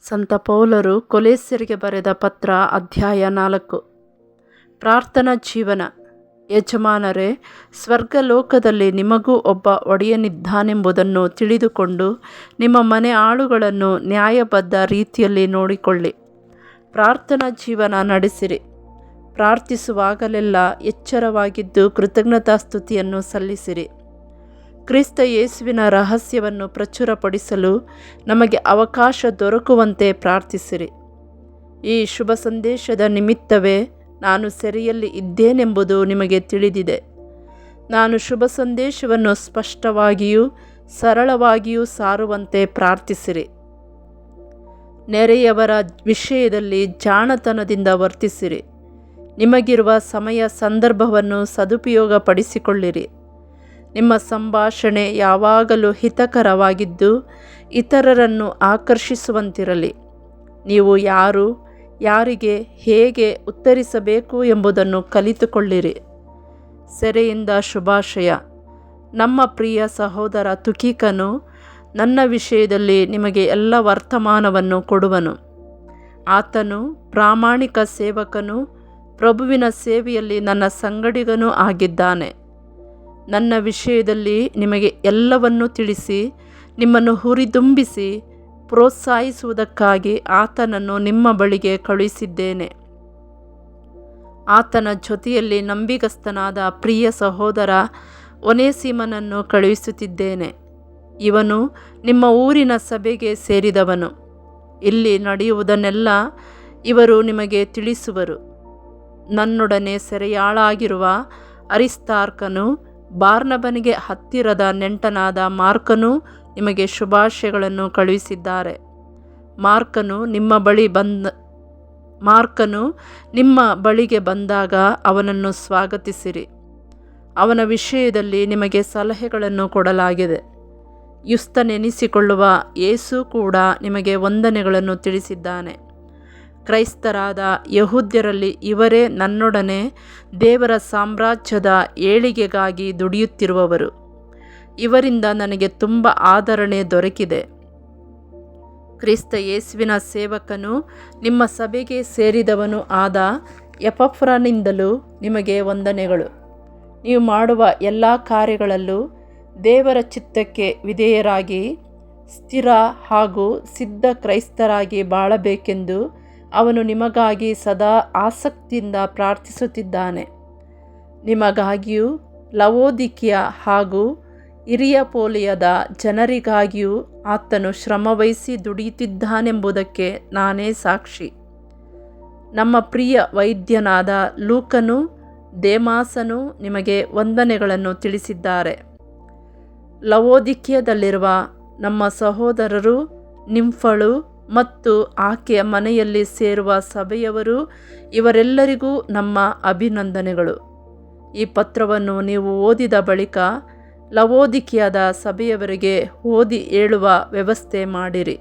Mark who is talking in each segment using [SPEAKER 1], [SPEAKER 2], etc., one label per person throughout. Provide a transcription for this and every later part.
[SPEAKER 1] ಸಂತ ಪೌಲರು ಕೊಲೇಸ್ಯರಿಗೆ ಬರೆದ ಪತ್ರ ಅಧ್ಯಾಯ ನಾಲ್ಕು. ಪ್ರಾರ್ಥನಾ ಜೀವನ. ಯಜಮಾನರೇ, ಸ್ವರ್ಗಲೋಕದಲ್ಲಿ ನಿಮಗೂ ಒಬ್ಬ ಒಡೆಯನಿದ್ದಾನೆಂಬುದನ್ನು ತಿಳಿದುಕೊಂಡು ನಿಮ್ಮ ಮನೆ ಆಳುಗಳನ್ನು ನ್ಯಾಯಬದ್ಧ ರೀತಿಯಲ್ಲಿ ನೋಡಿಕೊಳ್ಳಿ. ಪ್ರಾರ್ಥನಾ ಜೀವನ ನಡೆಸಿರಿ. ಪ್ರಾರ್ಥಿಸುವಾಗಲೆಲ್ಲ ಎಚ್ಚರವಾಗಿದ್ದು ಕೃತಜ್ಞತಾಸ್ತುತಿಯನ್ನು ಸಲ್ಲಿಸಿರಿ. ಕ್ರಿಸ್ತ ಯೇಸುವಿನ ರಹಸ್ಯವನ್ನು ಪ್ರಚುರಪಡಿಸಲು ನಮಗೆ ಅವಕಾಶ ದೊರಕುವಂತೆ ಪ್ರಾರ್ಥಿಸಿರಿ. ಈ ಶುಭ ಸಂದೇಶದ ನಿಮಿತ್ತವೇ ನಾನು ಸೆರೆಯಲ್ಲಿ ಇದ್ದೇನೆಂಬುದು ನಿಮಗೆ ತಿಳಿದಿದೆ. ನಾನು ಶುಭ ಸಂದೇಶವನ್ನು ಸ್ಪಷ್ಟವಾಗಿಯೂ ಸರಳವಾಗಿಯೂ ಸಾರುವಂತೆ ಪ್ರಾರ್ಥಿಸಿರಿ. ನೆರೆಯವರ ವಿಷಯದಲ್ಲಿ ಜಾಣತನದಿಂದ ವರ್ತಿಸಿರಿ. ನಿಮಗಿರುವ ಸಮಯ ಸಂದರ್ಭವನ್ನು ಸದುಪಯೋಗಪಡಿಸಿಕೊಳ್ಳಿರಿ. ನಿಮ್ಮ ಸಂಭಾಷಣೆ ಯಾವಾಗಲೂ ಹಿತಕರವಾಗಿದ್ದು ಇತರರನ್ನು ಆಕರ್ಷಿಸುವಂತಿರಲಿ. ನೀವು ಯಾರು, ಯಾರಿಗೆ ಹೇಗೆ ಉತ್ತರಿಸಬೇಕು ಎಂಬುದನ್ನು ಕಲಿತುಕೊಳ್ಳಿರಿ. ಸೆರೆಯಿಂದ ಶುಭಾಶಯ. ನಮ್ಮ ಪ್ರಿಯ ಸಹೋದರ ತುಕಿಕನು ನನ್ನ ವಿಷಯದಲ್ಲಿ ನಿಮಗೆ ಎಲ್ಲ ವರ್ತಮಾನವನ್ನು ಕೊಡುವನು. ಆತನು ಪ್ರಾಮಾಣಿಕ ಸೇವಕನು, ಪ್ರಭುವಿನ ಸೇವೆಯಲ್ಲಿ ನನ್ನ ಸಂಗಡಿಗನೂ ಆಗಿದ್ದಾನೆ. ನನ್ನ ವಿಷಯದಲ್ಲಿ ನಿಮಗೆ ಎಲ್ಲವನ್ನೂ ತಿಳಿಸಿ, ನಿಮ್ಮನ್ನು ಹುರಿದುಂಬಿಸಿ, ಪ್ರೋತ್ಸಾಹಿಸುವುದಕ್ಕಾಗಿ ಆತನನ್ನು ನಿಮ್ಮ ಬಳಿಗೆ ಕಳುಹಿಸಿದ್ದೇನೆ. ಆತನ ಜೊತೆಯಲ್ಲಿ ನಂಬಿಗಸ್ತನಾದ ಪ್ರಿಯ ಸಹೋದರ ಒನೇಸಿಮನನ್ನು ಕಳುಹಿಸುತ್ತಿದ್ದೇನೆ. ಇವನು ನಿಮ್ಮ ಊರಿನ ಸಭೆಗೆ ಸೇರಿದವನು. ಇಲ್ಲಿ ನಡೆಯುವುದನ್ನೆಲ್ಲ ಇವರು ನಿಮಗೆ ತಿಳಿಸುವರು. ನನ್ನೊಡನೆ ಸೆರೆಯಾಳಾಗಿರುವ ಅರಿಸ್ತಾರ್ಕನು ಬಾರ್ನಬನಿಗೆ ಹತ್ತಿರದ ನೆಂಟನಾದ ಮಾರ್ಕನು ನಿಮಗೆ ಶುಭಾಶಯಗಳನ್ನು ಕಳುಹಿಸಿದ್ದಾರೆ. ಮಾರ್ಕನು ನಿಮ್ಮ ಬಳಿ ಬಂದ, ಮಾರ್ಕನು ನಿಮ್ಮ ಬಳಿಗೆ ಬಂದಾಗ ಅವನನ್ನು ಸ್ವಾಗತಿಸಿರಿ. ಅವನ ವಿಷಯದಲ್ಲಿ ನಿಮಗೆ ಸಲಹೆಗಳನ್ನು ಕೊಡಲಾಗಿದೆ. ಯುಸ್ತನೆನಿಸಿಕೊಳ್ಳುವ ಯೇಸು ಕೂಡ ನಿಮಗೆ ವಂದನೆಗಳನ್ನು ತಿಳಿಸಿದ್ದಾನೆ. ಕ್ರೈಸ್ತರಾದ ಯಹೂದ್ಯರಲ್ಲಿ ಇವರೇ ನನ್ನೊಡನೆ ದೇವರ ಸಾಮ್ರಾಜ್ಯದ ಏಳಿಗೆಗಾಗಿ ದುಡಿಯುತ್ತಿರುವವರು. ಇವರಿಂದ ನನಗೆ ತುಂಬ ಆದರಣೆ ದೊರಕಿದೆ. ಕ್ರಿಸ್ತ ಯೇಸುವಿನ ಸೇವಕನು ನಿಮ್ಮ ಸಭೆಗೆ ಸೇರಿದವನು ಆದ ಎಪಫ್ರನಿಂದಲೂ ನಿಮಗೆ ವಂದನೆಗಳು. ನೀವು ಮಾಡುವ ಎಲ್ಲ ಕಾರ್ಯಗಳಲ್ಲೂ ದೇವರ ಚಿತ್ತಕ್ಕೆ ವಿಧೇಯರಾಗಿ, ಸ್ಥಿರ ಹಾಗೂ ಸಿದ್ಧ ಕ್ರೈಸ್ತರಾಗಿ ಬಾಳಬೇಕೆಂದು ಅವನು ನಿಮಗಾಗಿ ಸದಾ ಆಸಕ್ತಿಯಿಂದ ಪ್ರಾರ್ಥಿಸುತ್ತಿದ್ದಾನೆ. ನಿಮಗಾಗಿಯೂ ಲವೋದಿಕಿಯ ಹಾಗೂ ಹಿರಿಯಪೋಲಿಯದ ಜನರಿಗಾಗಿಯೂ ಆತನು ಶ್ರಮವಹಿಸಿ ದುಡಿಯುತ್ತಿದ್ದಾನೆಂಬುದಕ್ಕೆ ನಾನೇ ಸಾಕ್ಷಿ. ನಮ್ಮ ಪ್ರಿಯ ವೈದ್ಯನಾದ ಲೂಕನು ದೇಮಾಸನು ನಿಮಗೆ ವಂದನೆಗಳನ್ನು ತಿಳಿಸಿದ್ದಾರೆ. ಲವೋದಿಕ್ಯದಲ್ಲಿರುವ ನಮ್ಮ ಸಹೋದರರು, ನಿಂಫಳು ಮತ್ತು ಆಕೆಯ ಮನೆಯಲ್ಲಿ ಸೇರುವ ಸಭೆಯವರು ಇವರೆಲ್ಲರಿಗೂ ನಮ್ಮ ಅಭಿನಂದನೆಗಳು. ಈ ಪತ್ರವನ್ನು ನೀವು ಓದಿದ ಬಳಿಕ ಲವೋದಿಕಿಯಾದ ಸಭೆಯವರಿಗೆ ಓದಿ ಹೇಳುವ ವ್ಯವಸ್ಥೆ ಮಾಡಿರಿ.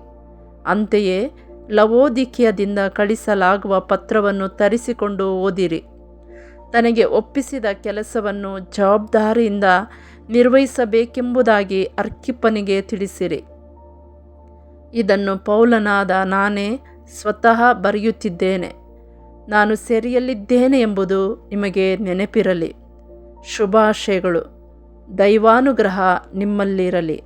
[SPEAKER 1] ಅಂತೆಯೇ ಲವೋದಿಕಿಯದಿಂದ ಕಳಿಸಲಾಗುವ ಪತ್ರವನ್ನು ತರಿಸಿಕೊಂಡು ಓದಿರಿ. ತನಗೆ ಒಪ್ಪಿಸಿದ ಕೆಲಸವನ್ನು ಜವಾಬ್ದಾರಿಯಿಂದ ನಿರ್ವಹಿಸಬೇಕೆಂಬುದಾಗಿ ಅರ್ಕಿಪ್ಪನಿಗೆ ತಿಳಿಸಿರಿ. ಇದನ್ನು ಪೌಲನಾದ ನಾನೇ ಸ್ವತಃ ಬರೆಯುತ್ತಿದ್ದೇನೆ. ನಾನು ಸೆರೆಯಲ್ಲಿದ್ದೇನೆ ಎಂಬುದು ನಿಮಗೆ ನೆನಪಿರಲಿ. ಶುಭಾಶಯಗಳು. ದೈವಾನುಗ್ರಹ ನಿಮ್ಮಲ್ಲಿರಲಿ.